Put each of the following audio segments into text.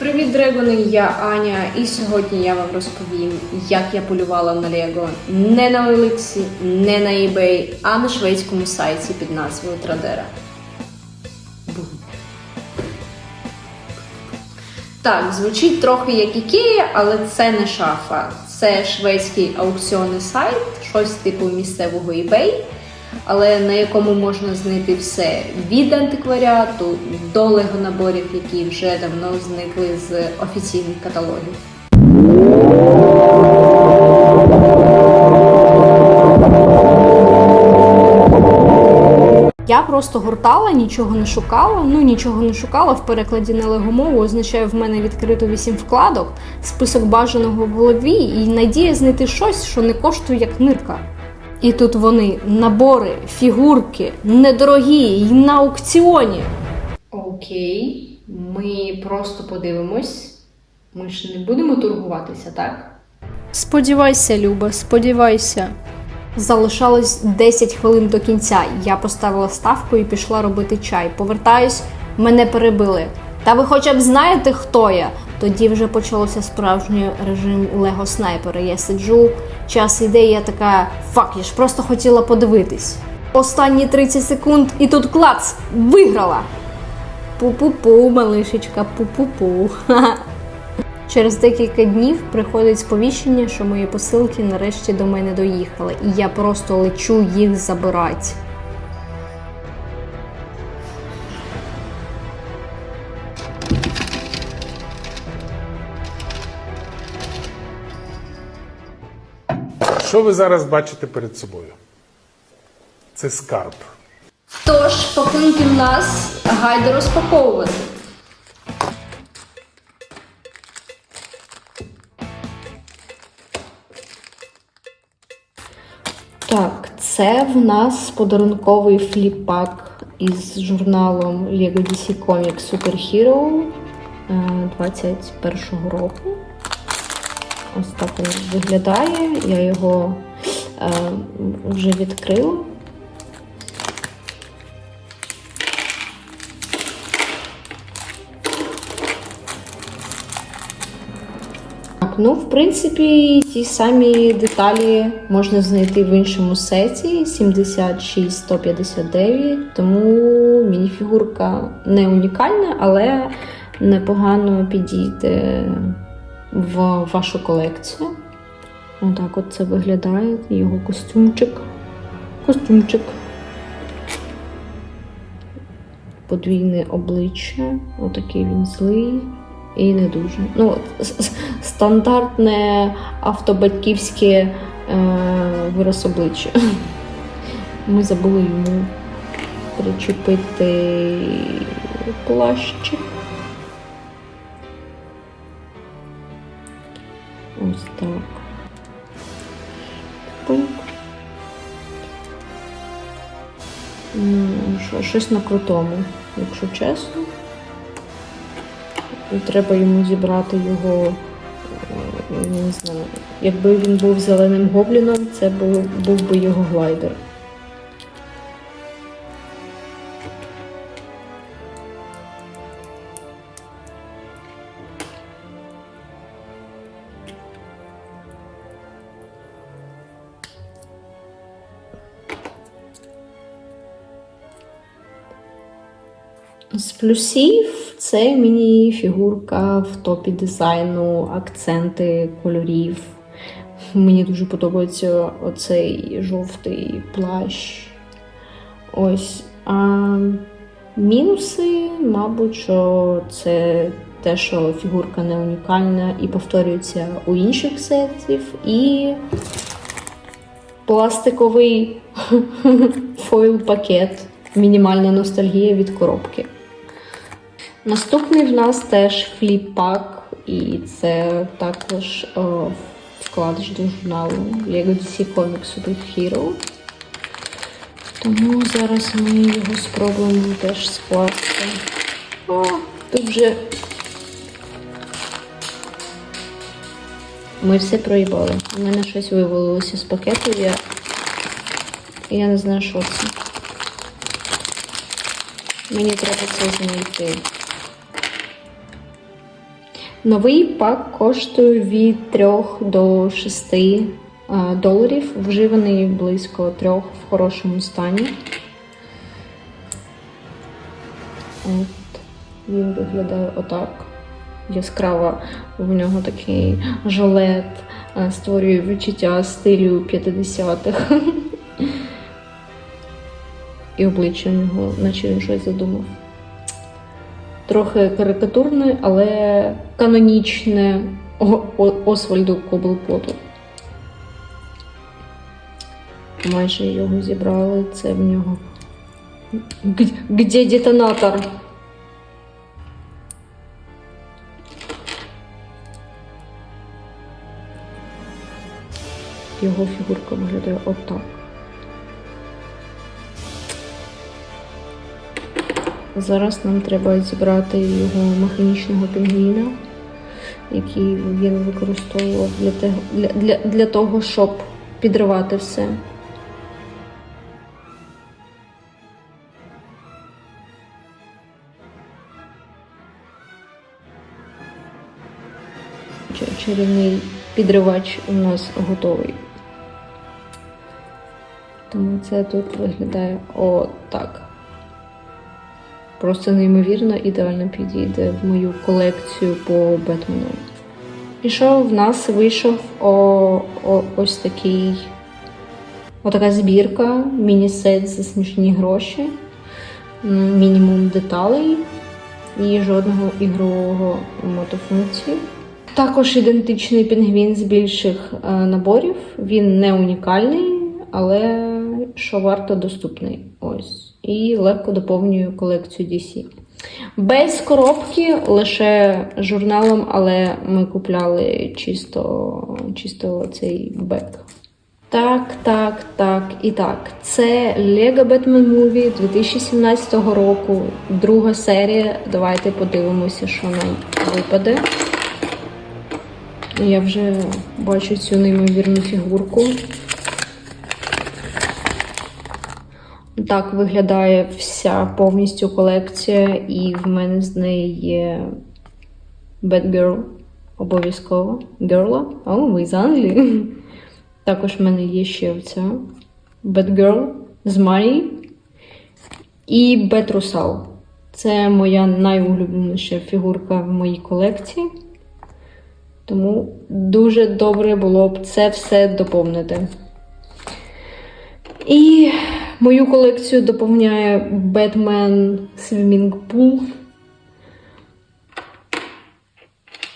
Привіт, дрегони! Я Аня, і сьогодні я вам розповім, як я полювала на Лего не на OLX, не на eBay, а на шведському сайті під назвою. Бум. Так, звучить трохи як Ікея, але це не шафа. Це шведський аукціонний сайт, щось типу місцевого eBay, але на якому можна знайти все від антикваріату до лего-наборів, які вже давно зникли з офіційних каталогів. Я просто гортала, нічого не шукала. Ну нічого не шукала в перекладі на легомову означає в мене відкрито вісім вкладок, список бажаного в голові і надія знайти щось, що не коштує як нирка. І тут вони набори, фігурки, недорогі і на аукціоні. Окей, ми просто подивимось. Ми ж не будемо торгуватися, так? Сподівайся, Люба, сподівайся. Залишалось 10 хвилин до кінця. Я поставила ставку і пішла робити чай. Повертаюсь, мене перебили. Та ви хоча б знаєте, хто я? Тоді вже почався справжній режим Лего снайпера. Я сиджу, час іде, я така фак, я ж просто хотіла подивитись. Останні 30 секунд, і тут клац! Виграла! Пу-пу-пу, малишечка, пу-пу-пу. Через декілька днів приходить сповіщення, що мої посилки нарешті до мене доїхали, і я просто лечу їх забирати. Що ви зараз бачите перед собою? Це скарб. Тож, пакунки в нас гайда розпаковувати. Так, це в нас подарунковий фліпак із журналом Lego DC Comics Super Hero е, 21-го року. Ось так він виглядає. Я його е, вже відкрила. Так, ну, в принципі, ті самі деталі можна знайти в іншому сеті 76-159, тому мініфігурка не унікальна, але непогано підійде в вашу колекцію. Отак от це виглядає його костюмчик. Костюмчик. Подвійне обличчя. Отакий він злий. І не дуже. Ну, стандартне автобатьківське е, вираз обличчя. Ми забули йому причепити плащик. Ось так. Ну, Щось на крутому, якщо чесно. І треба йому зібрати його. Не знаю. Якби він був зеленим гобліном, це був, був би його глайдер. З плюсів це міні-фігурка в топі дизайну, акценти кольорів. Мені дуже подобається оцей жовтий плащ. Ось. А мінуси, мабуть, що це те, що фігурка не унікальна і повторюється у інших сетів, і пластиковий фойл-пакет. Мінімальна ностальгія від коробки. Наступний в нас теж фліп-пак, і це також о, вкладиш до журналу Lego DC Comics Super Hero. Тому зараз ми його спробуємо теж скласти. О, тут вже ми все проїбали. У мене щось вивалилося з пакету. Я, я не знаю, що це. Мені треба це знайти. Новий пак коштує від 3 до 6 е, доларів. Вживаний близько 3 в хорошому стані. От він виглядає отак. Яскраво в нього такий жилет, е, створює відчуття стилю 50-х. І обличчя у нього, наче він щось задумав. Трохи карикатурне, але канонічне Освальду Коблпоту. Майже його зібрали. Це в нього. Где детонатор? Його фігурка виглядає отак. Зараз нам треба зібрати його механічного пінгвіна, який він використовував для, того, для, для, для того, щоб підривати все. Ча- Чарівний підривач у нас готовий. Тому це тут виглядає отак. Просто неймовірно ідеально підійде в мою колекцію по Бетмену. Пішов в нас, вийшов о, о, ось такий отака збірка, міні-сет за смішні гроші, мінімум деталей і жодного ігрового мотофункції. Також ідентичний пінгвін з більших е, наборів. Він не унікальний, але що варто доступний. Ось. І легко доповнює колекцію DC. Без коробки, лише журналом, але ми купляли чисто, чисто цей бек. Так, так, так і так. Це Lego Batman Movie 2017 року, друга серія. Давайте подивимося, що нам випаде. Я вже бачу цю неймовірну фігурку. Так виглядає вся повністю колекція, і в мене з неї є Batgirl обов'язково. Герла. О, ви з Англії. Також в мене є ще оця Batgirl з Марії і Бетрусал. Це моя найулюбленіша фігурка в моїй колекції. Тому дуже добре було б це все доповнити. І мою колекцію доповняє Batman Swimming Pool.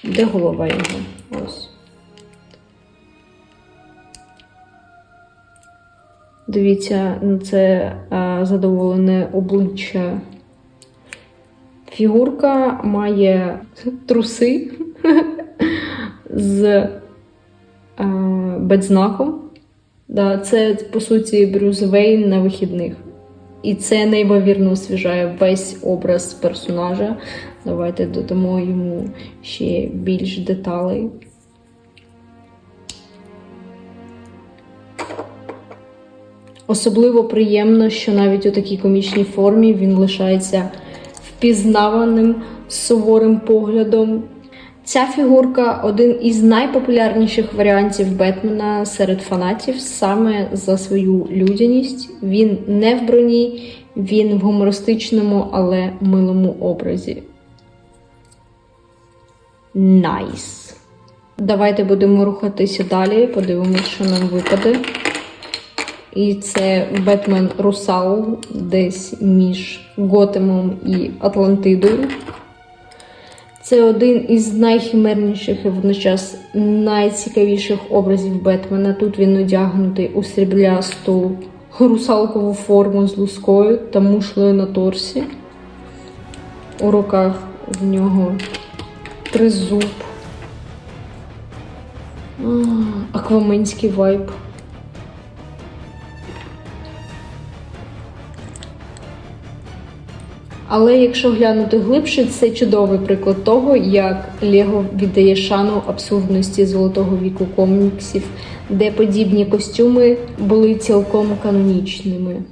Де голова його? Ось. Дивіться на це а, задоволене обличчя. Фігурка має труси з а, бедзнаком. Да, це по суті Брюс Вейн на вихідних. І це неймовірно освіжає весь образ персонажа. Давайте додамо йому ще більш деталей. Особливо приємно, що навіть у такій комічній формі він лишається впізнаваним суворим поглядом. Ця фігурка один із найпопулярніших варіантів Бетмена серед фанатів саме за свою людяність. Він не в броні, він в гумористичному, але милому образі. Найс. Давайте будемо рухатися далі, подивимось, що нам випаде. І це Бетмен Русал десь між Готемом і Атлантидою. Це один із найхімерніших і водночас найцікавіших образів Бетмена. Тут він одягнутий у сріблясту русалкову форму з лускою та мушлею на торсі. У руках в нього тризуб. Акваменський вайб. Але якщо глянути глибше, це чудовий приклад того, як Лего віддає шану абсурдності золотого віку коміксів, де подібні костюми були цілком канонічними.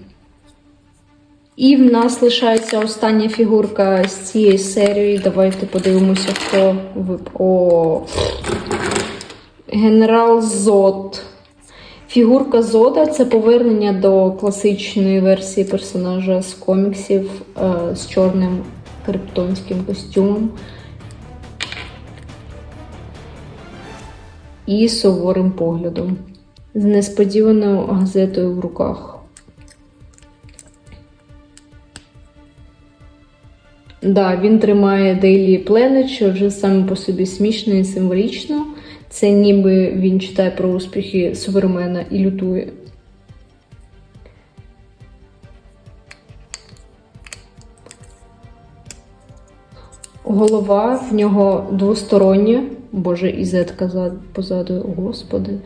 І в нас лишається остання фігурка з цієї серії. Давайте подивимося, хто вип... О. Генерал Зод. Фігурка Зода це повернення до класичної версії персонажа з коміксів е, з чорним криптонським костюмом і суворим поглядом. З несподіваною газетою в руках. Да, він тримає Daily Planet, що вже саме по собі смішно і символічно. Це ніби він читає про успіхи Супермена і лютує. Голова в нього двостороння. Боже, і зетка позаду, господи.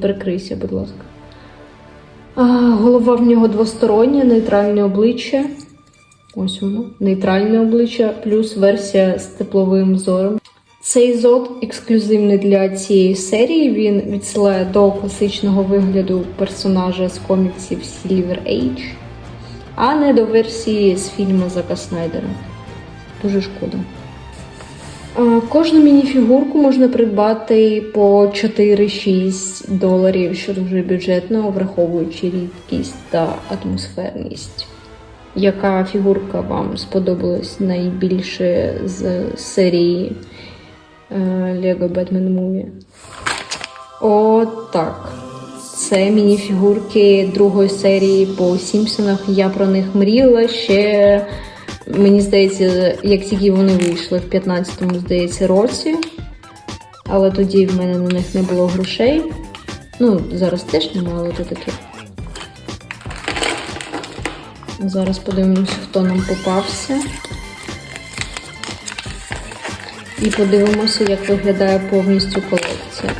Прикрийся, будь ласка. А, голова в нього двостороння, нейтральне обличчя. Ось воно. Нейтральне обличчя, плюс версія з тепловим зором. Цей зод ексклюзивний для цієї серії. Він відсилає до класичного вигляду персонажа з коміксів Silver Age, а не до версії з фільму Зака Снайдера. Дуже шкода. Кожну мініфігурку можна придбати по 4-6 доларів, що дуже бюджетно, враховуючи рідкість та атмосферність. Яка фігурка вам сподобалась найбільше з серії е, Lego Batman Movie? О, так. Це мініфігурки другої серії по Сімпсонах. Я про них мріяла ще, мені здається, як тільки вони вийшли в 15-му, здається, році. Але тоді в мене на них не було грошей. Ну, зараз теж немає, але то таке. Зараз подивимося, хто нам попався. І подивимося, як виглядає повністю колекція.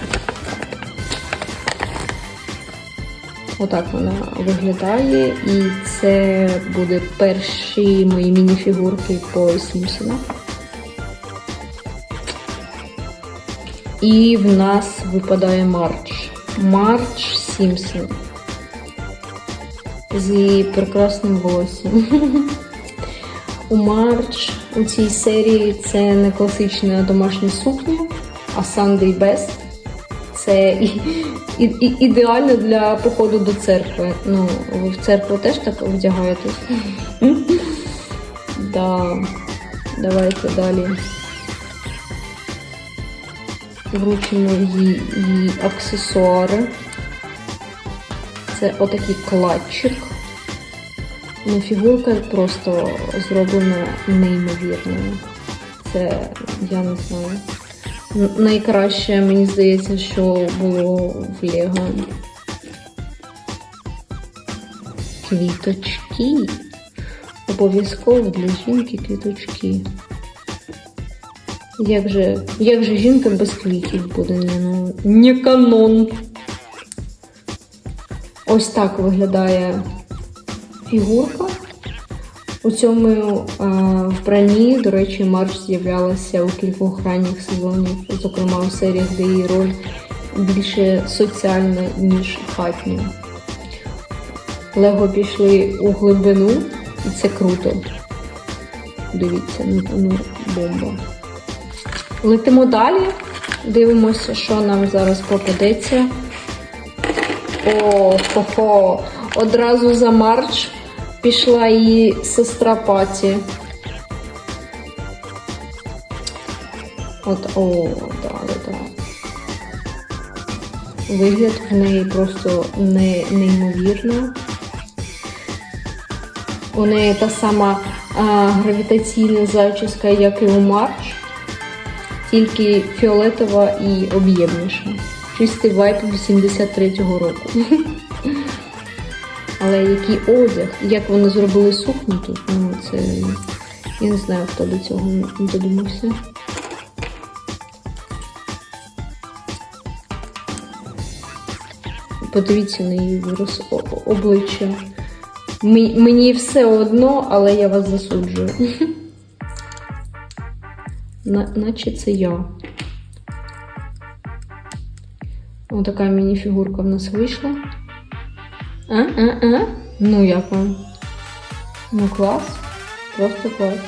Отак вона виглядає. І це буде перші мої мініфігурки по Сімпсонах. І в нас випадає Марч. Марч Сімпсон. З прекрасним волоссям. У Марч у цій серії це не класична домашня сукня, а Sunday Best. Це і, і, і, ідеально для походу до церкви. Ну, ви в церкву теж так вдягаєтесь? Да. Давайте далі. Вручимо їй, їй аксесуари. Це отакий кладчик. Ну, фігурка просто зроблена неймовірною. Це я не знаю. Найкраще, мені здається, що було в Лего. Квіточки. Обов'язково для жінки квіточки. Як же, як же жінка без квітів буде? Ну, не канон. Ось так виглядає фігурка. У цьому е, вбранні, до речі, Марш з'являлася у кількох ранніх сезонів, зокрема у серіях, де її роль більше соціальна, ніж хатня. Лего пішли у глибину, і це круто. Дивіться, ну, ну бомба. Летимо далі, дивимося, що нам зараз попадеться. О, хо-хо. Одразу за марч пішла її сестра Паті. От, о, да, да. Вигляд в неї просто не, неймовірно. У неї та сама а, гравітаційна зачіска, як і у Марч, тільки фіолетова і об'ємніша. Чистий вайп 83-го року. Але який одяг, як вони зробили сукню тут, ну це. Я не знаю, хто до цього додумався. Подивіться на її вираз обличчя. Мені, все одно, але я вас засуджую. На, наче це я. Ось така міні-фігурка в нас вийшла. А, а, а. Ну, як вам? Ну, клас. Просто клас.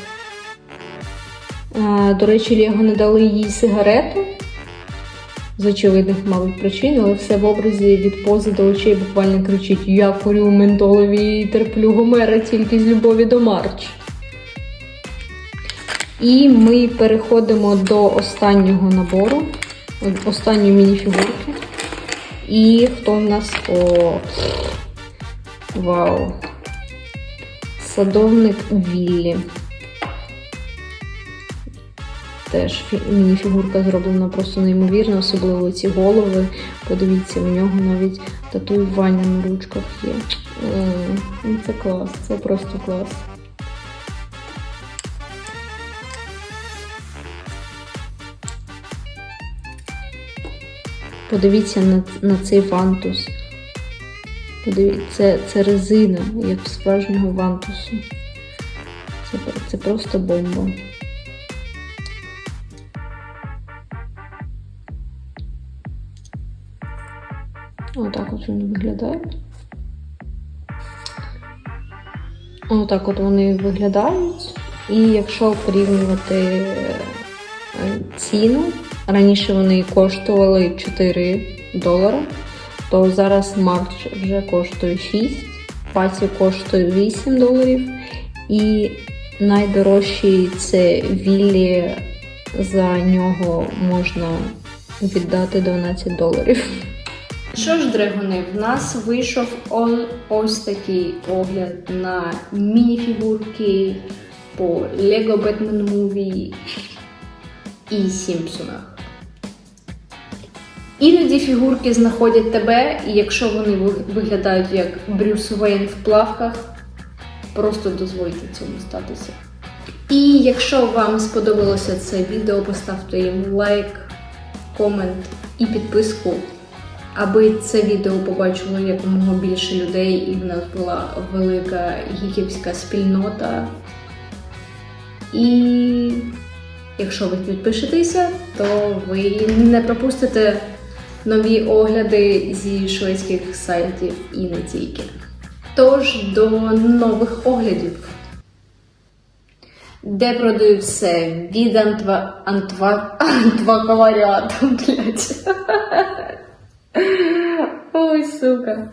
А, до речі, Лего не дали їй сигарету. З очевидних, мабуть, причин, але все в образі від пози до очей буквально кричить: Я курю ментолові і терплю Гомера тільки з любові до Марч. І ми переходимо до останнього набору, останньої мініфігурки. І хто в нас? О, вау. Садовник Віллі. Теж фі- мініфігурка зроблена просто неймовірно, особливо ці голови. Подивіться, у нього навіть татуювання на ручках є. Ну Це клас, це просто клас. Подивіться на, на цей вантус. Подивіться, це, резина, як в справжнього вантусу. Це, це просто бомба. Отак от вони виглядають. Отак от вони виглядають. І якщо порівнювати е, ціну, раніше вони коштували 4 долари, то зараз Марч вже коштує 6, Паті коштує 8 доларів. І найдорожчий це Віллі, за нього можна віддати 12 доларів. Що ж, драгони, в нас вийшов ось такий огляд на мініфігурки по Lego Batman Movie і Сімпсонах. Іноді фігурки знаходять тебе, і якщо вони ви- виглядають як Брюс Вейн в плавках, просто дозвольте цьому статися. І якщо вам сподобалося це відео, поставте йому лайк, комент і підписку, аби це відео побачило якомога більше людей і в нас була велика гіківська спільнота. І якщо ви підпишетеся, то ви не пропустите нові огляди зі шведських сайтів і не тільки. Тож до нових оглядів де продаю все від антва... антва... антвакваріату, блядь. Ой, сука.